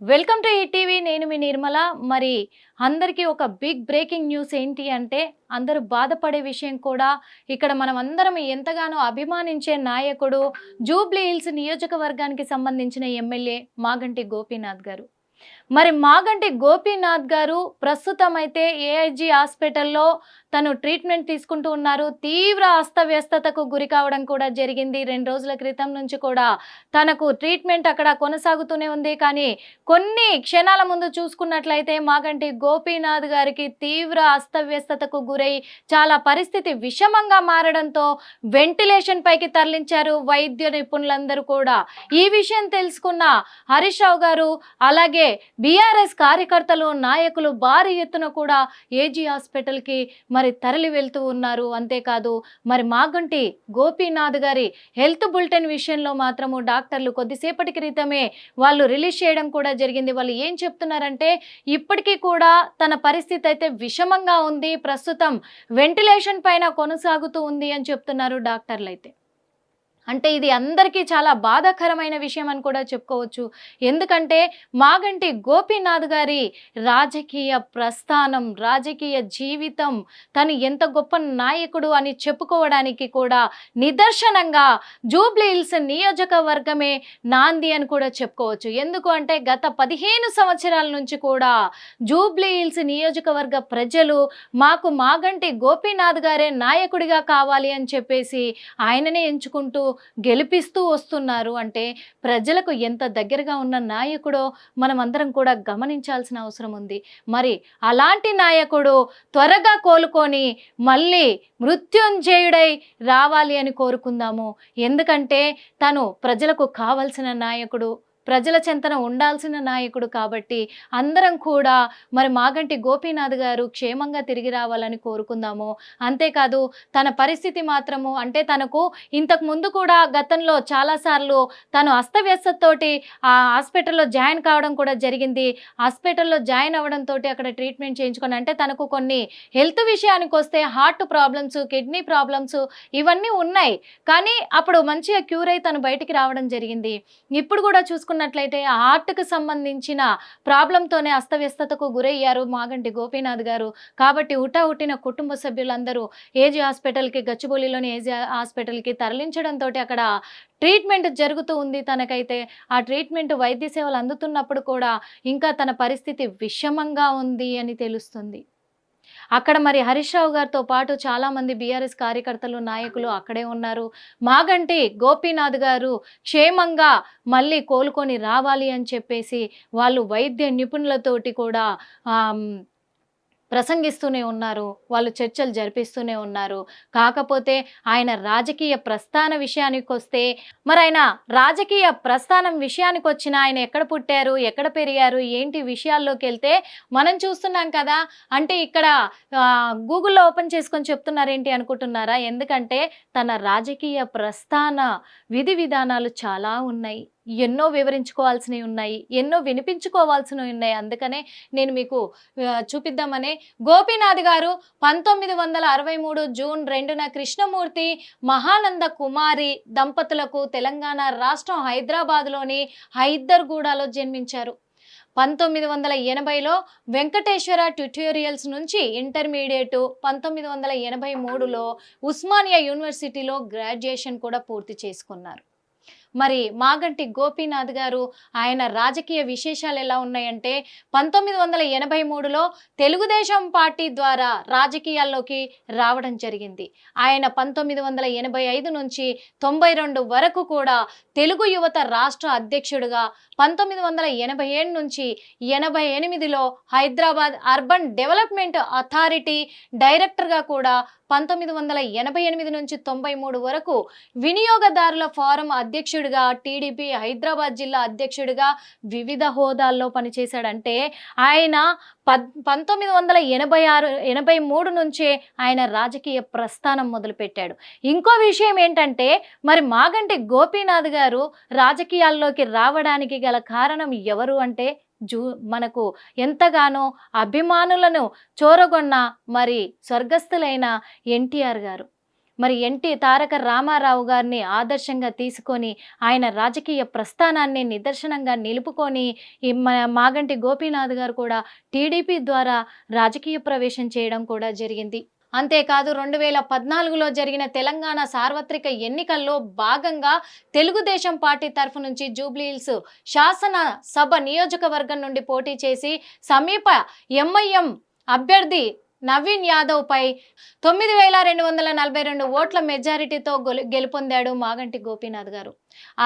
Welcome to ETV నేను మీ నిర్మల. మరి అందరికీ ఒక బిగ్ బ్రేకింగ్ న్యూస్ ఏంటి అంటే అందరూ బాధపడే విషయం కూడా ఇక్కడ మనం అందరం ఎంతగానో అభిమానించే నాయకుడు జూబ్లీ హిల్స్ నియోజకవర్గానికి సంబంధించిన ఎమ్మెల్యే మాగంటి గోపీనాథ్ గారు. మరి మాగంటి గోపీనాథ్ గారు ప్రస్తుతం అయితే ఏఐజీ హాస్పిటల్లో తను ట్రీట్మెంట్ తీసుకుంటూ ఉన్నారు. తీవ్ర అస్తవ్యస్తతకు గురి కావడం కూడా జరిగింది. రెండు రోజుల క్రితం నుంచి కూడా తనకు ట్రీట్మెంట్ అక్కడ కొనసాగుతూనే ఉంది. కానీ కొన్ని క్షణాల ముందు చూసుకున్నట్లయితే మాగంటి గోపీనాథ్ గారికి తీవ్ర అస్తవ్యస్తతకు గురై చాలా పరిస్థితి విషమంగా మారడంతో వెంటిలేషన్ పైకి తరలించారు వైద్య నిపుణులందరూ కూడా. ఈ విషయం తెలుసుకున్న హరీష్ రావు గారు అలాగే బీఆర్ఎస్ కార్యకర్తలు నాయకులు భారీ ఎత్తున కూడా ఏజీ హాస్పిటల్కి మరి తరలి వెళ్తూ ఉన్నారు. అంతేకాదు మరి మాగంటి గోపీనాథ్ గారి హెల్త్ బులెటిన్ విషయంలో మాత్రము డాక్టర్లు కొద్దిసేపటి క్రితమే వాళ్ళు రిలీజ్ చేయడం కూడా జరిగింది. వాళ్ళు ఏం చెప్తున్నారంటే ఇప్పటికీ కూడా తన పరిస్థితి అయితే విషమంగా ఉంది. ప్రస్తుతం వెంటిలేషన్ పైన కొనసాగుతూ ఉంది అని చెప్తున్నారు డాక్టర్లు అయితే అంటే ఇది అందరికీ చాలా బాధాకరమైన విషయం అని కూడా చెప్పుకోవచ్చు. ఎందుకంటే మాగంటి గోపీనాథ్ గారి రాజకీయ ప్రస్థానం రాజకీయ జీవితం తను ఎంత గొప్ప నాయకుడు అని చెప్పుకోవడానికి కూడా నిదర్శనంగా జూబ్లీహిల్స్ నియోజకవర్గమే నాంది అని కూడా చెప్పుకోవచ్చు. ఎందుకు అంటే గత పదిహేను సంవత్సరాల నుంచి కూడా జూబ్లీహిల్స్ నియోజకవర్గ ప్రజలు మాకు మాగంటి గోపీనాథ్ గారే నాయకుడిగా కావాలి అని చెప్పేసి ఆయననే ఎంచుకుంటూ గెలిపిస్తూ వస్తున్నారు. అంటే ప్రజలకు ఎంత దగ్గరగా ఉన్న నాయకుడో మనమందరం కూడా గమనించాల్సిన అవసరం ఉంది. మరి అలాంటి నాయకుడు త్వరగా కోలుకొని మళ్ళీ మృత్యుంజయుడై రావాలి అని కోరుకుందాము. ఎందుకంటే తను ప్రజలకు కావలసిన నాయకుడు ప్రజల చెంతన ఉండాల్సిన నాయకుడు కాబట్టి అందరం కూడా మరి మాగంటి గోపీనాథ్ గారు క్షేమంగా తిరిగి రావాలని కోరుకుందాము. అంతేకాదు తన పరిస్థితి మాత్రము అంటే తనకు ఇంతకు ముందు కూడా గతంలో చాలాసార్లు తను అస్తవ్యస్తతోటి ఆ హాస్పిటల్లో జాయిన్ కావడం కూడా జరిగింది. హాస్పిటల్లో జాయిన్ అవడంతో అక్కడ ట్రీట్మెంట్ చేయించుకొని అంటే తనకు కొన్ని హెల్త్ విషయానికి వస్తే హార్ట్ ప్రాబ్లమ్స్ కిడ్నీ ప్రాబ్లమ్స్ ఇవన్నీ ఉన్నాయి. కానీ అప్పుడు మంచిగా క్యూర్ అయి తను బయటికి రావడం జరిగింది. ఇప్పుడు కూడా చూసుకున్న చూసుకున్నట్లయితే ఆర్ట్కు సంబంధించిన ప్రాబ్లంతోనే అస్తవ్యస్తతకు గురయ్యారు మాగంటి గోపీనాథ్ గారు. కాబట్టి ఉటా ఉట్టిన కుటుంబ సభ్యులందరూ ఏజీ హాస్పిటల్కి గచ్చిబౌలిలోని ఏజీ హాస్పిటల్కి తరలించడంతో అక్కడ ట్రీట్మెంట్ జరుగుతూ ఉంది తనకైతే. ఆ ట్రీట్మెంట్ వైద్య సేవలు అందుతున్నప్పుడు కూడా ఇంకా తన పరిస్థితి విషమంగా ఉంది అని తెలుస్తుంది. అక్కడ మరి హరీష్ రావు గారితో పాటు చాలామంది బీఆర్ఎస్ కార్యకర్తలు నాయకులు అక్కడే ఉన్నారు. మాగంటి గోపీనాథ్ గారు క్షేమంగా మళ్ళీ కోలుకొని రావాలి అని చెప్పేసి వాళ్ళు వైద్య నిపుణులతోటి కూడా ప్రసంగిస్తూనే ఉన్నారు వాళ్ళు చర్చలు జరిపిస్తూనే ఉన్నారు. కాకపోతే ఆయన రాజకీయ ప్రస్థాన విషయానికి వస్తే మరి ఆయన రాజకీయ ప్రస్థానం విషయానికి వచ్చిన ఆయన ఎక్కడ పుట్టారు ఎక్కడ పెరిగారు ఏంటి విషయాల్లోకి వెళ్తే మనం చూస్తున్నాం కదా అంటే ఇక్కడ గూగుల్లో ఓపెన్ చేసుకొని చెప్తున్నారేంటి అనుకుంటున్నారా? ఎందుకంటే తన రాజకీయ ప్రస్థాన విధి విధానాలు చాలా ఉన్నాయి. ఎన్నో వివరించుకోవాల్సినవి ఉన్నాయి ఎన్నో వినిపించుకోవాల్సినవి ఉన్నాయి. అందుకనే నేను మీకు చూపిద్దామని చూపిద్దామనే. గోపీనాథ్ గారు పంతొమ్మిది వందల అరవై మూడు జూన్ రెండున కృష్ణమూర్తి మహానంద కుమారి దంపతులకు తెలంగాణ రాష్ట్రం హైదరాబాద్లోని హైదర్గూడలో జన్మించారు. పంతొమ్మిది వందల ఎనభైలో వెంకటేశ్వర ట్యుటోరియల్స్ నుంచి ఇంటర్మీడియట్ పంతొమ్మిది వందల ఎనభై మూడులో ఉస్మానియా యూనివర్సిటీలో గ్రాడ్యుయేషన్ కూడా పూర్తి చేసుకున్నారు. మరి మాగంటి గోపీనాథ్ గారు ఆయన రాజకీయ విశేషాలు ఎలా ఉన్నాయంటే పంతొమ్మిది వందల ఎనభై మూడులో తెలుగుదేశం పార్టీ ద్వారా రాజకీయాల్లోకి రావడం జరిగింది. ఆయన పంతొమ్మిది వందల ఎనభై ఐదు నుంచి తొంభై రెండు వరకు కూడా తెలుగు యువత రాష్ట్ర అధ్యక్షుడిగా పంతొమ్మిది వందల ఎనభై ఏడు నుంచి ఎనభై ఎనిమిదిలో హైదరాబాద్ అర్బన్ డెవలప్మెంట్ అథారిటీ డైరెక్టర్గా కూడా పంతొమ్మిది వందల ఎనభై ఎనిమిది నుంచి తొంభై మూడు వరకు వినియోగదారుల ఫారం అధ్యక్షుడిగా టీడీపీ హైదరాబాద్ జిల్లా అధ్యక్షుడిగా వివిధ హోదాల్లో పనిచేశాడంటే ఆయన పద్ పంతొమ్మిది వందల ఎనభై ఆరు ఎనభై మూడు నుంచే ఆయన రాజకీయ ప్రస్థానం మొదలుపెట్టాడు. ఇంకో విషయం ఏంటంటే మరి మాగంటి గోపీనాథ్ గారు రాజకీయాల్లోకి రావడానికి గల కారణం ఎవరు అంటే జూ మనకు ఎంతగానో అభిమానులను చోరగొన్న మరి స్వర్గస్థులైన ఎన్టీఆర్ గారు. మరి ఎన్టీ తారక రామారావు గారిని ఆదర్శంగా తీసుకొని ఆయన రాజకీయ ప్రస్థానాన్ని నిదర్శనంగా నిలుపుకొని ఈ మాగంటి గోపీనాథ్ గారు కూడా టీడీపీ ద్వారా రాజకీయ ప్రవేశం చేయడం కూడా జరిగింది. అంతేకాదు రెండు వేల పద్నాలుగులో జరిగిన తెలంగాణ సార్వత్రిక ఎన్నికల్లో భాగంగా తెలుగుదేశం పార్టీ తరఫు నుంచి జూబ్లీహిల్స్ శాసన సభ నియోజకవర్గం నుండి పోటీ చేసి సమీప ఎంఐఎం అభ్యర్థి నవీన్ యాదవ్ పై తొమ్మిది వేల రెండు వందల నలభై రెండు ఓట్ల మెజారిటీతో గెలుపొందాడు మాగంటి గోపీనాథ్ గారు.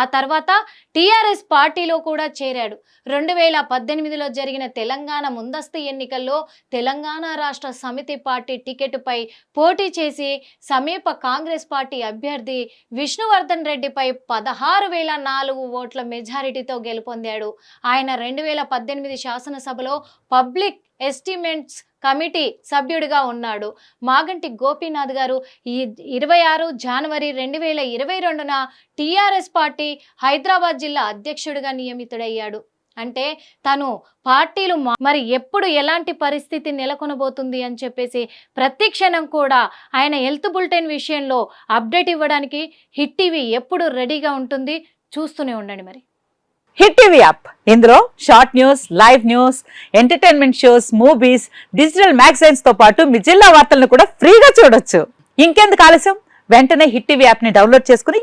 ఆ తర్వాత టీఆర్ఎస్ పార్టీలో కూడా చేరాడు. రెండు వేల పద్దెనిమిదిలో జరిగిన తెలంగాణ ముందస్తు ఎన్నికల్లో తెలంగాణ రాష్ట్ర సమితి పార్టీ టికెట్పై పోటీ చేసి సమీప కాంగ్రెస్ పార్టీ అభ్యర్థి విష్ణువర్ధన్ రెడ్డిపై పదహారు వేల నాలుగు ఓట్ల మెజారిటీతో గెలుపొందాడు. ఆయన రెండు వేల పద్దెనిమిది శాసనసభలో పబ్లిక్ ఎస్టిమేట్స్ కమిటీ సభ్యుడిగా ఉన్నాడు. మాగంటి గోపీనాథ్ గారు ఈ ఇరవై ఆరు జనవరి రెండు వేల ఇరవై రెండున టీఆర్ఎస్ పార్టీ హైదరాబాద్ జిల్లా అధ్యక్షుడిగా నియమితుడయ్యాడు. అంటే తను పార్టీలు మరి ఎప్పుడు ఎలాంటి పరిస్థితి నెలకొనబోతుంది అని చెప్పేసి ప్రతి క్షణం కూడా ఆయన హెల్త్ బులెటిన్ విషయంలో అప్డేట్ ఇవ్వడానికి హిట్ టీవీ ఎప్పుడు రెడీగా ఉంటుంది చూస్తూనే ఉండండి మరి. Hit TV app. ఇందులో short news live news entertainment shows movies digital మ్యాగజైన్స్తో పాటు మీ జిల్లా వార్తలను కూడా ఫ్రీగా చూడొచ్చు. ఇంకెందుకు ఆలస్యం? వెంటనే హిట్ టీవీ యాప్ని డౌన్లోడ్ చేసుకుని